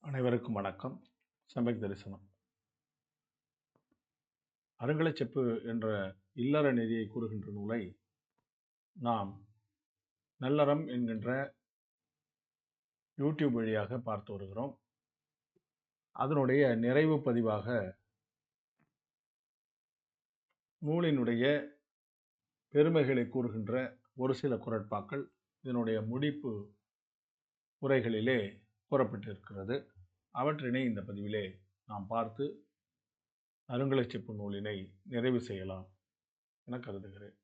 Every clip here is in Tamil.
அனைவருக்கும் வணக்கம். சமயக் தரிசனம். அருங்கலைச்செப்பு என்ற இல்லற நெறியை கூறுகின்ற நூலை நாம் நல்லறம் என்கின்ற யூடியூப் வழியாக பார்த்து வருகிறோம். அதனுடைய நிறைவு பதிவாக நூலினுடைய பெருமைகளை கூறுகின்ற ஒரு சில குரட்பாக்கள் இதனுடைய முடிப்பு உரைகளிலே கூறப்பட்டிருக்கிறது அவற்றினை இந்த பதிவிலே நாம் பார்த்து அருங்கலைச்செப்பு நூலினை நிறைவு செய்யலாம் என கருதுகிறேன்.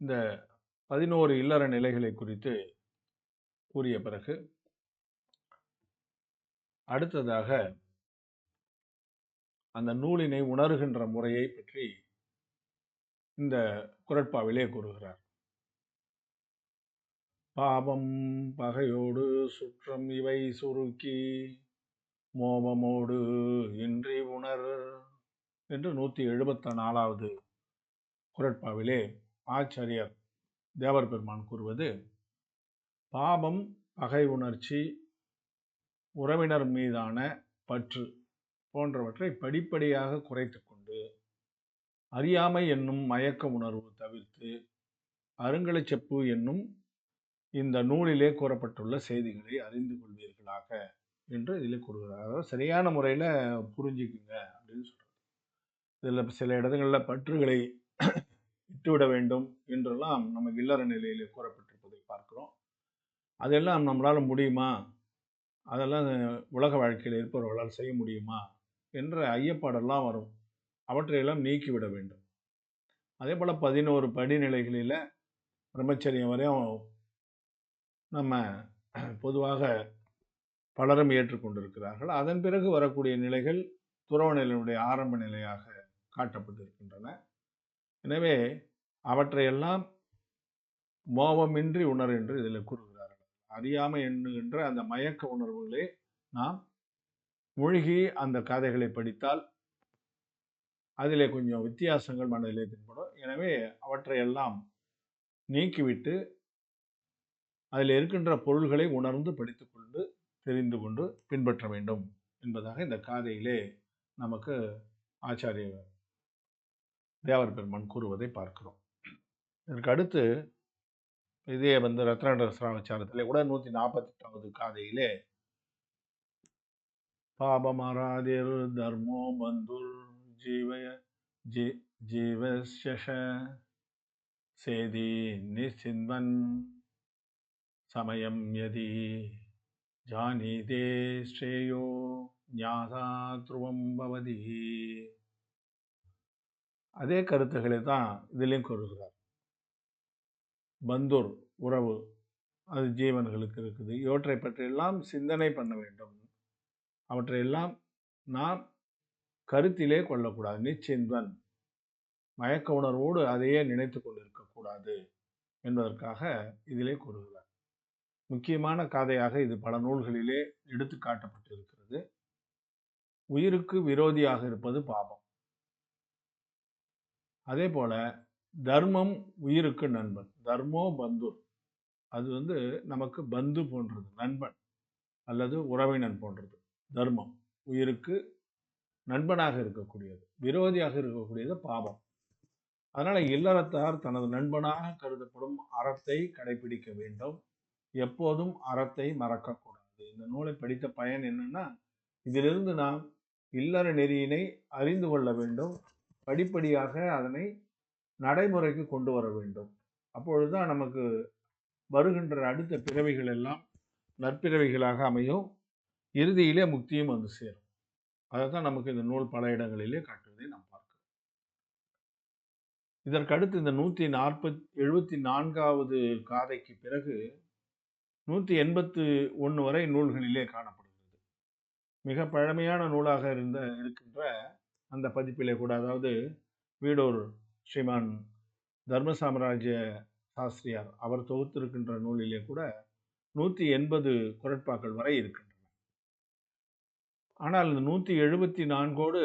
இந்த பதினோரு இல்லற நிலைகளை குறித்து கூறிய பிறகு அடுத்ததாக அந்த நூலினை உணர்கின்ற முறையை பற்றி இந்த குரட்பாவிலே கூறுகிறார். பாவம் பகையோடு சுற்றம் இவை சுருக்கி மோபமோடு இன்றி உணர் என்று நூற்றி எழுபத்த நாலாவது குரட்பாவிலே ஆச்சாரியர் தேவர் பெருமான் கூறுவது பாபம் பகை உணர்ச்சி உறவினர் மீதான பற்று போன்றவற்றை படிப்படியாக குறைத்து கொண்டு அறியாமை என்னும் மயக்க உணர்வு தவிர்த்து அருங்கலைச்செப்பு என்னும் இந்த நூலிலே கூறப்பட்டுள்ள செய்திகளை அறிந்து கொள்வீர்களாக என்று இதில் கூறுகிறார். அதாவது சரியான முறையில் புரிஞ்சுக்குங்க அப்படின்னு சொல்கிறார் இதில் சில இடங்களில் பற்றுகளை விட்டுவிட வேண்டும் என்றெல்லாம் நம்ம இல்லற நிலையிலே கூறப்பட்டிருப்பதை பார்க்கிறோம். அதெல்லாம் நம்மளால் முடியுமா? அதெல்லாம் உலக வாழ்க்கையில் இருப்பவர்களால் செய்ய முடியுமா? என்ற ஐயப்பாடெல்லாம் வரும். அவற்றையெல்லாம் நீக்கிவிட வேண்டும். அதே போல் பதினோரு படிநிலைகளில் பிரம்மச்சரியம் வரையும் நம்ம பொதுவாக பலரும் ஏற்றுக்கொண்டிருக்கிறார்கள். அதன் பிறகு வரக்கூடிய நிலைகள் துறவ நிலையினுடைய ஆரம்ப நிலையாக காட்டப்பட்டிருக்கின்றன. எனவே அவற்றையெல்லாம் மோபமின்றி உணர் என்று இதில் கூறுகிறார்கள். அறியாமை எண்ணுகின்ற அந்த மயக்க உணர்வுகளே நாம் மூழ்கி அந்த கதைகளை படித்தால் அதிலே கொஞ்சம் வித்தியாசங்கள் மனதிலே தென்படும். எனவே அவற்றையெல்லாம் நீக்கிவிட்டு அதில் இருக்கின்ற பொருள்களை உணர்ந்து படித்துக்கொண்டு தெரிந்து கொண்டு பின்பற்ற வேண்டும் என்பதாக இந்த காதையிலே நமக்கு ஆச்சாரிய தேவர் பெருமான் கூறுவதை பார்க்கிறோம். இதற்கு அடுத்து இதே வந்து ரத்னாண்டர சிராவச்சாரத்திலே கூட நூற்றி நாற்பத்தெட்டாவது காதையிலே பாபமராதிர் தர்மோ பந்துர் ஜீவய ஜீ ஜீவசேதி நிசின்வன் சமயம் யதி ஜானீதே ஸ்ரேயோ ஞாதா துருவம் பவதி அதே கருத்துக்களை தான் இதுலேயும் கூறுகிறார். பந்தூர் உறவு அது ஜீவன்களுக்கு இருக்குது. இவற்றை பற்றியெல்லாம் சிந்தனை பண்ண வேண்டும். அவற்றையெல்லாம் நாம் கருத்திலே கொள்ளக்கூடாது. நிச்சிந்தன் மயக்க உணர்வோடு அதையே நினைத்து கொண்டிருக்கக்கூடாது என்பதற்காக இதிலே கூறுகிறார். முக்கியமான காதையாக இது பல நூல்களிலே எடுத்து காட்டப்பட்டிருக்கிறது. உயிருக்கு விரோதியாக இருப்பது பாபம். அதே போல தர்மம் உயிருக்கு நண்பன். தர்மோ பந்து அது வந்து நமக்கு பந்து போன்றது நண்பன். அல்லது உறவினன் போன்றது. தர்மம் உயிருக்கு நண்பனாக இருக்கக்கூடியது. விரோதியாக இருக்கக்கூடியது பாபம். அதனால் இல்லறத்தார் தனது நண்பனாக கருதப்படும் அறத்தை கடைபிடிக்க வேண்டும். எப்போதும் அறத்தை மறக்கக்கூடாது. இந்த நூலை படித்த பயன் என்னன்னா இதிலிருந்து நாம் இல்லற நெறியினை அறிந்து கொள்ள வேண்டும். படிப்படியாக அதனை நடைமுறைக்கு கொண்டு வர வேண்டும். அப்பொழுதுதான் நமக்கு வருகின்ற அடுத்த பிறவிகள் எல்லாம் நற்பிறவிகளாக அமையும். இறுதியிலே முக்தியும் வந்து சேரும். அதை தான் நமக்கு இந்த நூல் பல இடங்களிலே காட்டுவதை நாம் பார்க்கிறோம். இதற்கடுத்து இந்த நூற்றி நாற்பத் எழுபத்தி நான்காவது காதைக்கு பிறகு நூற்றி எண்பத்து ஒன்று வரை நூல்களிலே காணப்படுகிறது. மிக பழமையான நூலாக இருந்த இருக்கின்ற அந்த பதிப்பிலே கூட அதாவது வீடூர் ஸ்ரீமான் தர்ம சாம்ராஜ்ய சாஸ்திரியார் அவர் தொகுத்திருக்கின்ற நூலிலே கூட நூற்றி எண்பது குரட்பாக்கள் வரை இருக்கின்றன. ஆனால் இந்த நூற்றி எழுபத்தி நான்கோடு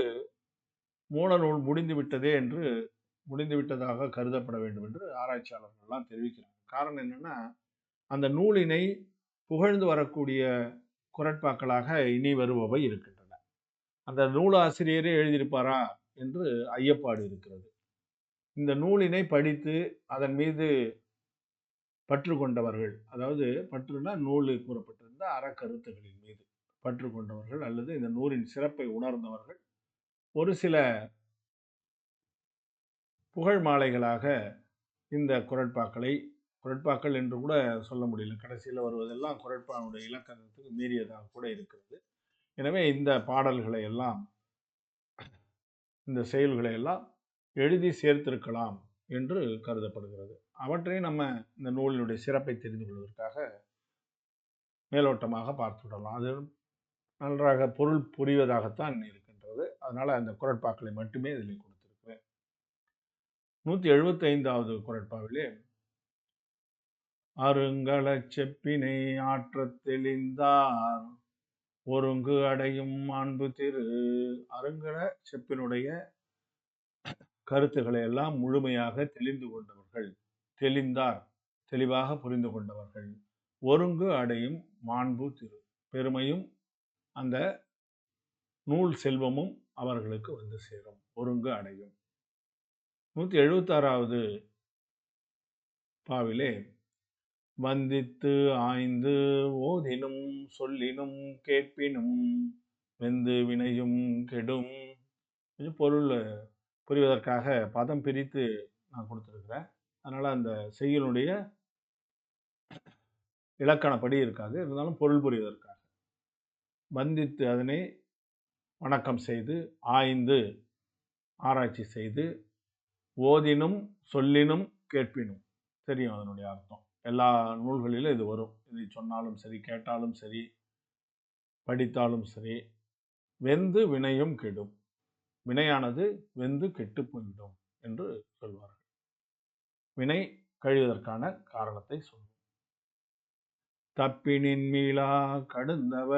மூல நூல் முடிந்து விட்டதே என்று முடிந்து விட்டதாக கருதப்பட வேண்டும் என்று ஆராய்ச்சியாளர்கள்லாம் தெரிவிக்கிறாங்க. காரணம் என்னென்னா அந்த நூலினை புகழ்ந்து வரக்கூடிய குரட்பாக்களாக இனி வருபவை இருக்கின்றன. அந்த நூலாசிரியரே எழுதியிருப்பாரா என்று ஐயப்பாடு இருக்கிறது. இந்த நூலினை படித்து அதன் மீது பற்று கொண்டவர்கள் அதாவது பற்றுனா நூலில் கூறப்பட்டிருந்த அறக்கருத்துகளின் மீது பற்று கொண்டவர்கள் அல்லது இந்த நூலின் சிறப்பை உணர்ந்தவர்கள் ஒரு சில புகழ் மாலைகளாக இந்த குரட்பாக்களை குரட்பாக்கள் என்று கூட சொல்ல முடியல. கடைசியில் வருவதெல்லாம் குரட்பானுடைய இலக்கணத்துக்கு மீறியதாக கூட இருக்கிறது. எனவே இந்த பாடல்களை எல்லாம் இந்த செயல்களை எல்லாம் எழுதி சேர்த்திருக்கலாம் என்று கருதப்படுகிறது. அவற்றை நம்ம இந்த நூலினுடைய சிறப்பை தெரிந்து கொள்வதற்காக மேலோட்டமாக பார்த்துவிடலாம் அது நன்றாக பொருள் புரிவதாகத்தான் இருக்கின்றது. அதனால் அந்த குரட்பாக்களை மட்டுமே இதில் கொடுத்துருக்கிறேன். நூற்றி எழுபத்தைந்தாவது குரட்பாவிலே அருங்கலச் செப்பினை ஆற்றத் தெளிந்தார். ஒருங்கு அடையும் அன்பு திரு அருங்கல செப்பினுடைய கருத்துக்களை எல்லாம் முழுமையாக தெளிந்து கொண்டவர்கள் தெளிந்தார் தெளிவாக புரிந்து கொண்டவர்கள். ஒருங்கு அடையும் மாண்பு திரு பெருமையும் அந்த நூல் செல்வமும் அவர்களுக்கு வந்து சேரும். ஒருங்கு அடையும். நூற்றி எழுபத்தாறாவது பாவிலே வந்தித்து ஆய்ந்து ஓதினும் சொல்லினும் கேட்பினும் வெந்து வினையும் கெடும். கொஞ்சம் பொருள் புரிவதற்காக பதம் பிரித்து நான் கொடுத்துருக்குறேன். அதனால் அந்த செய்யுளுடைய இலக்கணப்படி இருக்காது. இருந்தாலும் பொருள் புரிவதற்காக. வந்தித்து அதனை வணக்கம் செய்து ஆய்ந்து ஆராய்ச்சி செய்து ஓதினும் சொல்லினும் கேட்பினும். தெரியும் அதனுடைய அர்த்தம். எல்லா நூல்களிலும் இது வரும். இதை சொன்னாலும் சரி கேட்டாலும் சரி படித்தாலும் சரி வெந்து வினையும் கெடும். வினையானது வெந்து கெட்டு போய்விடும் என்று சொல்வார்கள். வினை கழிவதற்கான காரணத்தை சொல்லும் தப்பினின் மீளா கடுந்தவ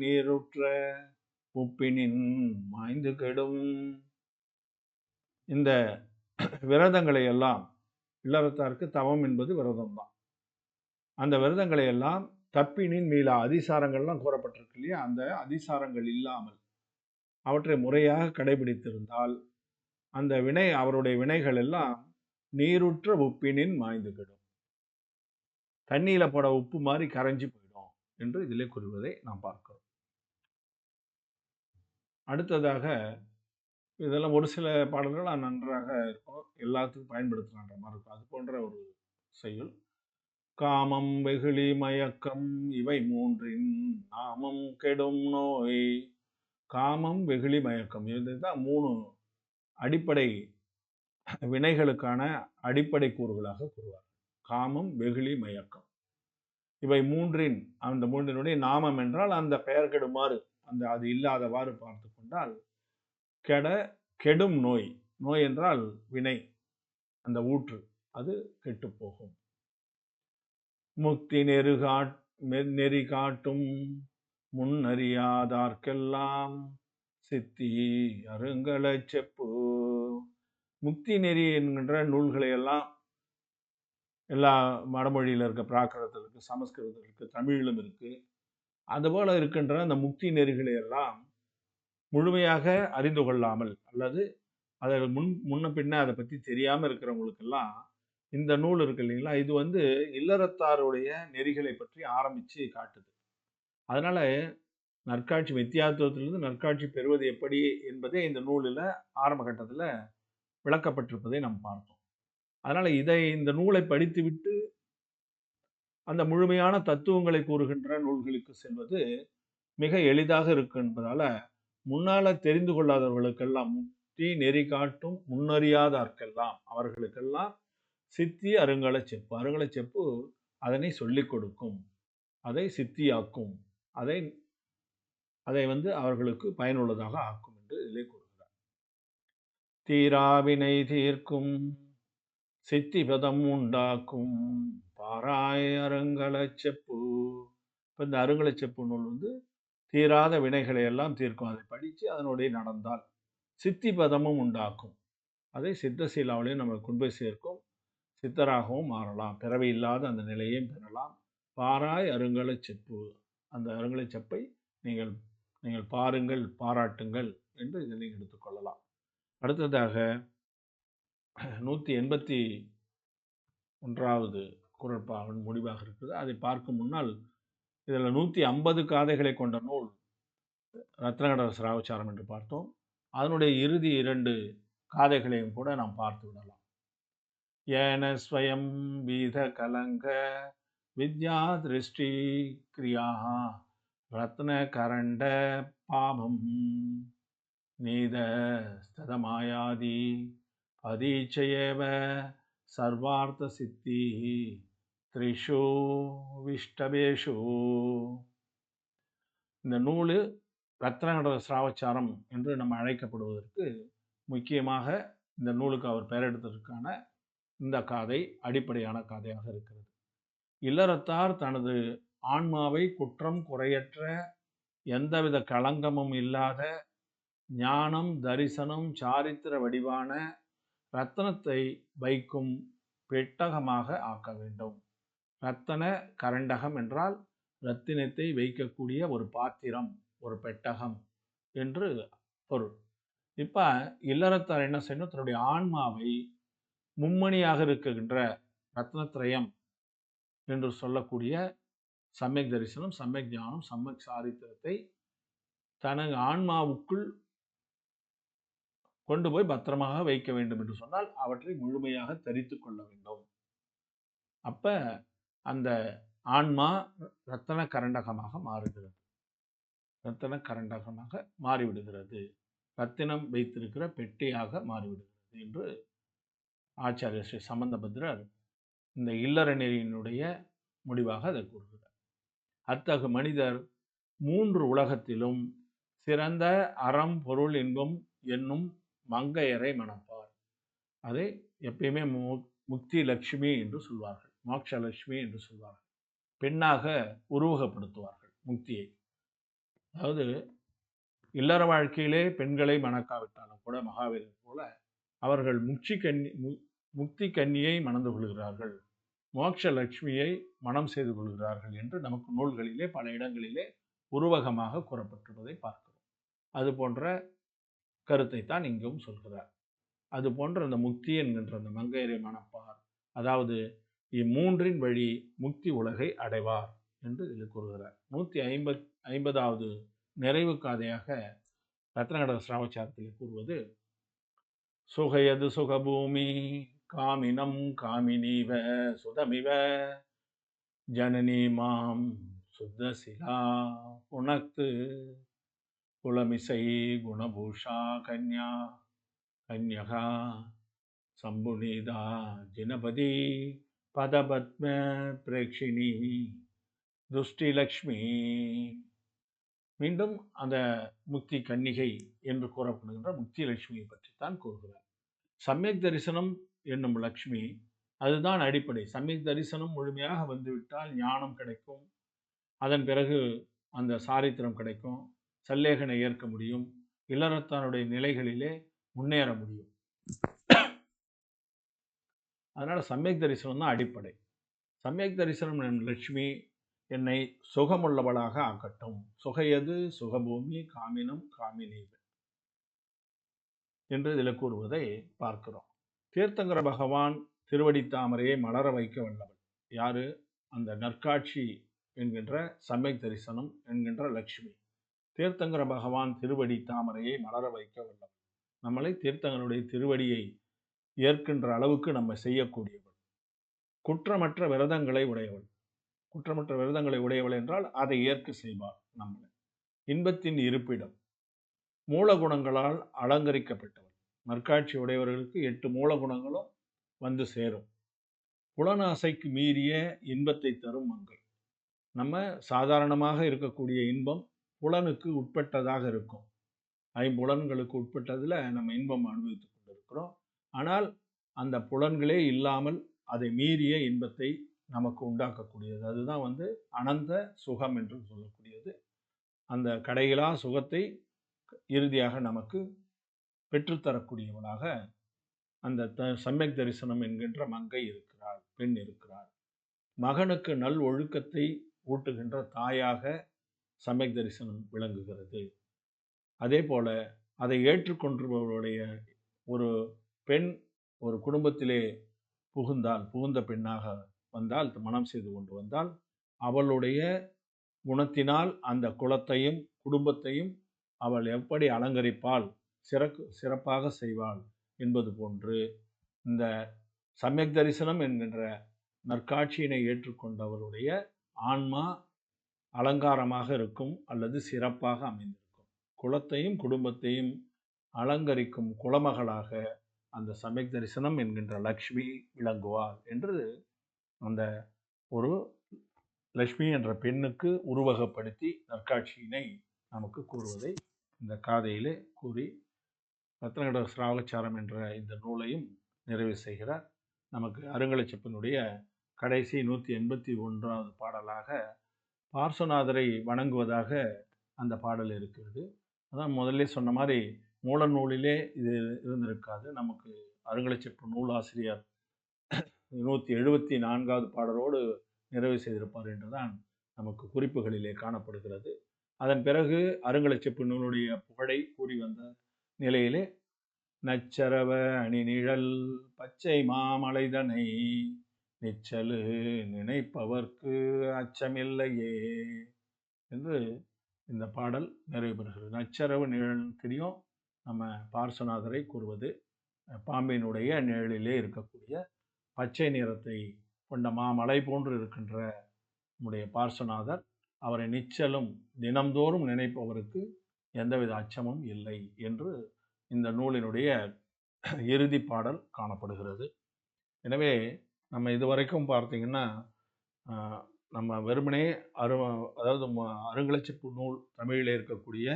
நீருற்ற உப்பினின் மாய்ந்து கெடும். இந்த விரதங்களை எல்லாம் இல்லறத்தாருக்கு தவம் என்பது விரதம் தான் அந்த விரதங்களை எல்லாம் தப்பினின் மீளா அதிசாரங்கள்லாம் கூறப்பட்டிருக்கு இல்லையா? அந்த அதிசாரங்கள் இல்லாமல் அவற்றை முறையாக கடைபிடித்திருந்தால் அந்த வினை அவருடைய வினைகள் எல்லாம் நீருற்ற உப்பினின் மாய்ந்து கிடும். தண்ணியில் போட உப்பு மாதிரி கரைஞ்சி போயிடும் என்று இதிலே கூறுவதை நாம் பார்க்கிறோம். அடுத்ததாக இதெல்லாம் ஒரு சில பாடல்கள் நன்றாக இருக்கும். எல்லாத்துக்கும் பயன்படுத்தலான்ற மாதிரி இருக்கும். அது போன்ற ஒரு செயல். காமம் வெகுளி மயக்கம் இவை மூன்றின் நாமம் கெடும் நோய். காமம் வெகுளி மயக்கம் இதுதான் மூணு அடிப்படை வினைகளுக்கான அடிப்படை கூறுகளாக கூறுவார் காமம் வெகுளி மயக்கம் இவை மூன்றின் அந்த மூன்றினுடைய நாமம் என்றால் அந்த பெயர் கெடுமாறு அந்த அது இல்லாதவாறு பார்த்து கொண்டால் கெட கெடும் நோய். நோய் என்றால் வினை அந்த ஊற்று அது கெட்டு போகும். முக்தி நெருகாட் நெறி காட்டும் முன்னறியாதார்க்கெல்லாம் சித்தி அருங்கல செப்பு. முக்தி நெறி என்கின்ற நூல்களை எல்லாம் எல்லா வடமொழியில் இருக்க பிராகிருதத்தில் இருக்கு சமஸ்கிருதத்தில் இருக்கு தமிழிலும் இருக்கு. அதுபோல இருக்கின்ற அந்த முக்தி நெறிகளை எல்லாம் முழுமையாக அறிந்து கொள்ளாமல் அல்லது அதை முன் முன்ன பின்ன அதை பற்றி தெரியாமல் இருக்கிறவங்களுக்கெல்லாம் இந்த நூல் இருக்கு இல்லைங்களா? இது வந்து இல்லறத்தாருடைய நெறிகளை பற்றி ஆரம்பித்து காட்டுது. அதனால் நற்காட்சி வித்தியாத்துவத்திலிருந்து நற்காட்சி பெறுவது எப்படி என்பதே இந்த நூலில் ஆரம்ப கட்டத்தில் விளக்கப்பட்டிருப்பதை நாம் பார்த்தோம். அதனால் இதை இந்த நூலை படித்துவிட்டு அந்த முழுமையான தத்துவங்களை கூறுகின்ற நூல்களுக்கு செல்வது மிக எளிதாக இருக்கு என்பதால் முன்னால் தெரிந்து கொள்ளாதவர்களுக்கெல்லாம் முற்றி நெறி காட்டும் முன்னறியாதார்க்கெல்லாம் அவர்களுக்கெல்லாம் சித்தி அருங்கல செப்பு. அருங்கல செப்பு அதனை சொல்லிக் கொடுக்கும். அதை சித்தியாக்கும். அதை அதை வந்து அவர்களுக்கு பயனுள்ளதாக ஆக்கும் என்று இதிலே கூறுகிறார். தீராவினை தீர்க்கும் சித்திபதம் உண்டாக்கும். பாராய் அருங்கல செப்பு. இப்போ இந்த அருங்கல செப்பு நூல் வந்து தீராத வினைகளை எல்லாம் தீர்க்கும். அதை படித்து அதனுடைய நடந்தால் சித்தி பதமும் உண்டாக்கும். அதை சித்தசீலாவிலையும் நம்ம கொண்டு போய் சேர்க்கும். சித்தராகவும் மாறலாம். பிறவை இல்லாத அந்த நிலையையும் பெறலாம். பாராய் அருங்கலை செப்பு. அந்த அருங்கலை செப்பை நீங்கள் நீங்கள் பாருங்கள் பாராட்டுங்கள் என்று இதனை எடுத்துக்கொள்ளலாம் அடுத்ததாக நூற்றி எண்பத்தி ஒன்றாவது குரட்பாவின் முடிவாக இருக்குது. அதை பார்க்கும் முன்னால் இதில் நூற்றி ஐம்பது காதைகளை கொண்ட நூல் ரத்னகட சிராவச்சாரம் என்று பார்த்தோம். அதனுடைய இறுதி இரண்டு காதைகளையும் கூட நாம் பார்த்து விடலாம். ஏன ஸ்வயம் வீத கலங்க வித்யா திருஷ்டி கிரியா ரத்ன கரண்ட பாபம் நீத ஸ்ததமாயாதி பதீச்சயேவ சர்வார்த்த சித்தி த்ரிஷு விஷ்டபேஷு இந்த நூல் ரத்னகட சிராவச்சாரம் என்று நம்ம அழைக்கப்படுவதற்கு முக்கியமாக இந்த நூலுக்கு அவர் பெயரெடுத்ததற்கான இந்த காதை அடிப்படையான காதையாக இருக்கிறது. இல்லறத்தார் தனது ஆன்மாவை குற்றம் குறையற்ற எந்தவித களங்கமும் இல்லாத ஞானம் தரிசனம் சாரித்திர வடிவான ரத்தனத்தை வைக்கும் பெட்டகமாக ஆக்க வேண்டும். ரத்தன கரண்டகம் என்றால் ரத்தினத்தை வைக்கக்கூடிய ஒரு பாத்திரம் ஒரு பெட்டகம் என்று பொருள். இப்போ இல்லறத்தார் என்ன செய்யணும்? தன்னுடைய ஆன்மாவை மும்மணியாக இருக்கின்ற ரத்னத்ரயம் என்று சொல்லக்கூடிய சமயக் தரிசனம் சமயக் ஞானம் சமயக் சாரித்திரத்தை தனது ஆன்மாவுக்குள் கொண்டு போய் பத்திரமாக வைக்க வேண்டும் என்று சொன்னால் அவற்றை முழுமையாக தரித்து கொள்ள வேண்டும். அப்ப அந்த ஆன்மா ரத்தன கரண்டகமாக மாறுகிறது. ரத்தன கரண்டகமாக மாறிவிடுகிறது. ரத்தினம் வைத்திருக்கிற பெட்டியாக மாறிவிடுகிறது என்று ஆச்சாரிய ஸ்ரீ சம்பந்தபத்ரர் இந்த இல்லற நெறியினுடைய முடிவாக அதை கூறுகிறார். அத்தகு மனிதர் மூன்று உலகத்திலும் சிறந்த அறம் பொருள் இன்பம் என்னும் மங்கையரை மணப்பார். அதை எப்பயுமே மு முக்தி லட்சுமி என்று சொல்வார்கள் மோட்சலட்சுமி என்று சொல்வார்கள். பெண்ணாக உருவகப்படுத்துவார்கள் முக்தியை. அதாவது இல்லற வாழ்க்கையிலே பெண்களை மணக்காவிட்டாலும் கூட மகாவீரர் போல அவர்கள் முக்தி கன்னி மு- முக்தி கன்னியை மணந்து கொள்கிறார்கள். மோட்ச லட்சுமியை மனம் செய்து கொள்கிறார்கள் என்று நமக்கு நூல்களிலே பல இடங்களிலே உருவகமாக கூறப்பட்டிருப்பதை பார்க்கிறோம். அது போன்ற கருத்தை தான் இங்கும் சொல்கிறார். அது போன்ற அந்த முக்தி என்கின்ற அந்த மங்கையரை மணப்பார். அதாவது இம்மூன்றின் வழி முக்தி உலகை அடைவார் என்று இதில் கூறுகிறார். நூற்றி ஐம்பத் ஐம்பதாவது நிறைவு காதையாக ரத்னகட சிராவச்சாரத்தில் கூறுவது சுகயது சுகபூமி காமினம் காமினீவ சுதமிவ. ஜனனி மாம் சுத்தசிலா உனக்கு குலமிசை குணபூஷா கன்யா. கன்யகா சம்புனிதா ஜினபதி. பதபத்ம பிரேக்ஷிணி. துஷ்டிலக்ஷ்மி மீண்டும் அந்த முக்தி கன்னிகை என்று கூறப்படுகின்ற முக்தி லட்சுமியை பற்றித்தான் கூறுகிறார். சமயக் தரிசனம் என்னும் லக்ஷ்மி அதுதான் அடிப்படை. சமயக் தரிசனம் முழுமையாக வந்துவிட்டால் ஞானம் கிடைக்கும். அதன் பிறகு அந்த சாரித்திரம் கிடைக்கும். சல்லேகனை ஏற்க முடியும். இல்லறத்தானுடைய நிலைகளிலே முன்னேற முடியும். அதனால் சமயக் தரிசனம் தான் அடிப்படை. சமயக் தரிசனம் என்னும் லட்சுமி என்னை சுகமுள்ளவளாக ஆக்கட்டும். சுகையது சுகபூமி காமினம் காமினீவ. என்று இதில் கூறுவதை பார்க்கிறோம். தீர்த்தங்கர பகவான் திருவடி தாமரையை மலர வைக்க வல்லவள். யாரு? அந்த நற்காட்சி என்கின்ற சம்மை தரிசனம் என்கின்ற லட்சுமி தீர்த்தங்கர பகவான் திருவடி தாமரையை மலர வைக்க வல்லவள். நம்மளை தீர்த்தங்களுடைய திருவடியை ஏற்கின்ற அளவுக்கு நம்ம செய்யக்கூடியவள். குற்றமற்ற விரதங்களை உடையவள். குற்றமற்ற விரதங்களை உடையவள் என்றால் அதை ஏற்க செய்வாள் நம்மளை. இன்பத்தின் இருப்பிடம். மூலகுணங்களால் அலங்கரிக்கப்பட்டவள். நற்காட்சி உடையவர்களுக்கு எட்டு மூலகுணங்களும் வந்து சேரும். புலனாசைக்கு மீறிய இன்பத்தை தரும் மங்கள். நம்ம சாதாரணமாக இருக்கக்கூடிய இன்பம் புலனுக்கு உட்பட்டதாக இருக்கும். ஐம்புலன்களுக்கு உட்பட்டதில் நம்ம இன்பம் அனுபவித்துக் கொண்டிருக்கிறோம். ஆனால் அந்த புலன்களே இல்லாமல் அதை மீறிய இன்பத்தை நமக்கு உண்டாக்கக்கூடியது. அதுதான் வந்து அனந்த சுகம் என்று சொல்லக்கூடியது. அந்த கடையிலா சுகத்தை இறுதியாக நமக்கு பெற்றுத்தரக்கூடியவனாக அந்த த சமயக் தரிசனம் என்கின்ற மங்கை இருக்கிறாள் பெண் இருக்கிறாள் மகனுக்கு நல் ஒழுக்கத்தை ஊட்டுகின்ற தாயாக சமயக் தரிசனம் விளங்குகிறது. அதே போல அதை ஏற்றுக்கொண்டவர்களுடைய ஒரு பெண் ஒரு குடும்பத்திலே புகுந்தால் புகுந்த பெண்ணாக வந்தால் மனம் செய்து கொண்டு வந்தால் அவளுடைய குணத்தினால் அந்த குலத்தையும் குடும்பத்தையும் அவள் எப்படி அலங்கரிப்பாள் சிறக்கு சிறப்பாக செய்வாள் என்பது போன்று இந்த சமயக் தரிசனம் என்கின்ற நற்காட்சியினை ஏற்றுக்கொண்டவருடைய ஆன்மா அலங்காரமாக இருக்கும் அல்லது சிறப்பாக அமைந்திருக்கும். குலத்தையும் குடும்பத்தையும் அலங்கரிக்கும் குலமகளாக அந்த சமயக் தரிசனம் என்கின்ற லக்ஷ்மி விளங்குவாள் என்று அந்த ஒரு லக்ஷ்மி என்ற பெண்ணுக்கு உருவகப்படுத்தி நற்காட்சியினை நமக்கு கூறுவதை இந்த காதையிலே கூறி ரத்னகட சிராவச்சாரம் என்ற இந்த நூலையும் நிறைவு செய்கிறார். நமக்கு அருங்கலச்சிப்பனுடைய கடைசி நூற்றி எண்பத்தி ஒன்றாவது பாடலாக பார்சநாதரை வணங்குவதாக அந்த பாடல் இருக்கிறது. அதான் முதல்ல சொன்ன மாதிரி மூல நூலிலே இது இருந்திருக்காது. நமக்கு அருங்கலச்செப்பு நூலாசிரியர் நூற்றி எழுபத்தி நான்காவது பாடலோடு நிறைவு செய்திருப்பார் என்றுதான் நமக்கு குறிப்புகளிலே காணப்படுகிறது. அதன் பிறகு அருங்கலச்சிப்பு நூலுடைய புகழை கூறி வந்த நிலையிலே நச்சரவ அணி நிழல் பச்சை மாமலைதனை நிச்சலு நினைப்பவர்க்கு அச்சமில்லையே என்று இந்த பாடல் நிறைவு பெறுகிறது. நச்சரவு நிழல் தெரியும் நம்ம பார்சநாதரை கூறுவது பாம்பினுடைய நிழலிலே இருக்கக்கூடிய பச்சை நிறத்தை கொண்ட மாமலை போன்று இருக்கின்ற நம்முடைய பார்சநாதர் அவரை நிச்சலும் தினம்தோறும் நினைப்பவருக்கு எந்தவித அச்சமும் இல்லை என்று இந்த நூலினுடைய இறுதி பாடல் காணப்படுகிறது. எனவே நம்ம இதுவரைக்கும் பார்த்தீங்கன்னா நம்ம வெறுமனே அரு அதாவது அருங்கலச்சிப்பு நூல் தமிழில் இருக்கக்கூடிய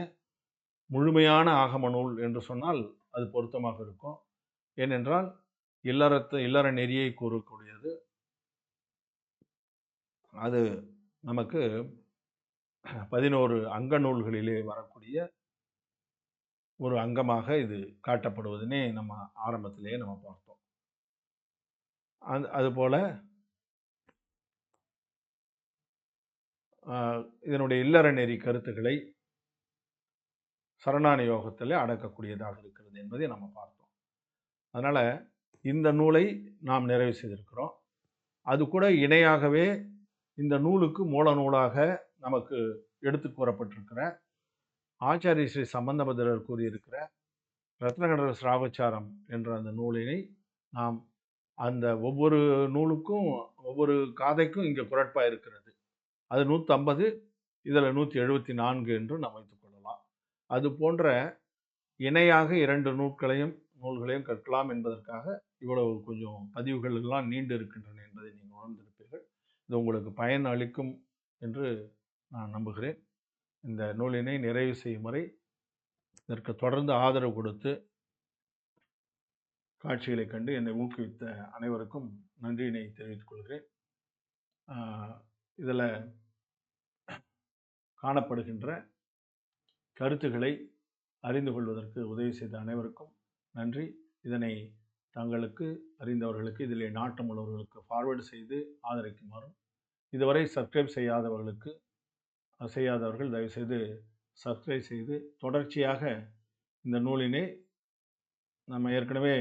முழுமையான ஆகம நூல் என்று சொன்னால் அது பொருத்தமாக இருக்கும். ஏனென்றால் இல்லறத்து இல்லற நெறியை கூறக்கூடியது. அது நமக்கு பதினோரு அங்க நூல்களிலே வரக்கூடிய ஒரு அங்கமாக இது காட்டப்படுவதுனே நம்ம ஆரம்பத்திலேயே நம்ம பார்த்தோம். அது அதுபோல இதனுடைய இல்லற நெறி கருத்துக்களை சரணான யோகத்தில் அடக்கக்கூடியதாக இருக்கிறது என்பதை நம்ம பார்த்தோம். அதனால் இந்த நூலை நாம் நிறைவு செய்திருக்கிறோம். அது கூட இணையாகவே இந்த நூலுக்கு மூல நூலாக நமக்கு எடுத்து கூறப்பட்டிருக்கிற ஆச்சாரிய ஸ்ரீ சம்பந்தபத்திரர் கூறியிருக்கிற ரத்னகடர ஸ்ராவச்சாரம் என்ற அந்த நூலினை நாம் அந்த ஒவ்வொரு நூலுக்கும் ஒவ்வொரு காதைக்கும் இங்கே குரட்பாக இருக்கிறது. அது நூற்றம்பது இதில் நூற்றி எழுபத்தி நான்கு என்று நாம் வைத்துக்கொள்ளலாம் அது போன்ற இணையாக இரண்டு நூல்களையும் நூல்களையும் கற்கலாம் என்பதற்காக இவ்வளவு கொஞ்சம் பதிவுகள் எல்லாம் நீண்டு இருக்கின்றன என்பதை நீங்கள் உணர்ந்திருப்பீர்கள். இது உங்களுக்கு பயன் அளிக்கும் என்று நான் நம்புகிறேன். இந்த நூலினை நிறைவு செய்யும் வரை இதற்கு தொடர்ந்து ஆதரவு கொடுத்து காட்சிகளை கண்டு என்னை ஊக்குவித்த அனைவருக்கும் நன்றியினை தெரிவித்துக் கொள்கிறேன். இதில் காணப்படுகின்ற கருத்துக்களை அறிந்து கொள்வதற்கு உதவி செய்த அனைவருக்கும் நன்றி. இதனை தங்களுக்கு அறிந்தவர்களுக்கு இதில் நாட்டம் உள்ளவர்களுக்கு ஃபார்வேர்டு செய்து ஆதரிக்குமாறும் இதுவரை சப்ஸ்கிரைப் செய்யாதவர்களுக்கு செய்யாதவர்கள் தயவுசெய்து சப்ஸ்கிரைப் செய்து தொடர்ச்சியாக இந்த நூலினை நம்ம ஏற்கனவே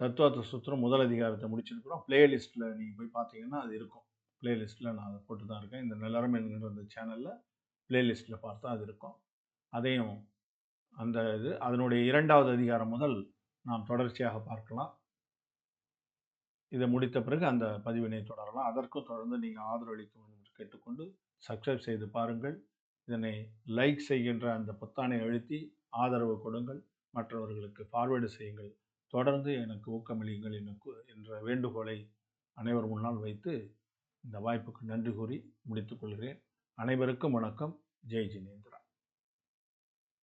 தத்துவத்த சுத்திரம் முதல் அதிகாரத்தை முடிச்சிருக்கிறோம். பிளேலிஸ்ட்டில் நீங்கள் போய் பார்த்தீங்கன்னா அது இருக்கும். பிளேலிஸ்ட்டில் நான் அதை போட்டு தான் இருக்கேன். இந்த நிலரம் என்கிற அந்த சேனலில் பிளேலிஸ்ட்டில் பார்த்தா அது இருக்கும். அதையும் அந்த இது அதனுடைய இரண்டாவது அதிகாரம் முதல் நாம் தொடர்ச்சியாக பார்க்கலாம். இதை முடித்த பிறகு அந்த பதிவினை தொடரலாம். அதற்கும் தொடர்ந்து நீங்கள் ஆதரவு வேண்டும் என்று கேட்டுக்கொண்டு சப்ஸ்கிரைப் செய்து பாருங்கள். இதனை லைக் செய்கின்ற அந்த பொத்தானை அழுத்தி ஆதரவு கொடுங்கள். மற்றவர்களுக்கு ஃபார்வேர்டு செய்யுங்கள். தொடர்ந்து எனக்கு ஊக்கமளியுங்கள் எனக்கு என்ற வேண்டுகோளை அனைவர் முன்னால் வைத்து இந்த வாய்ப்புக்கு நன்றி கூறி முடித்துக் கொள்கிறேன். அனைவருக்கும் வணக்கம். ஜெய் ஜினேந்திரா.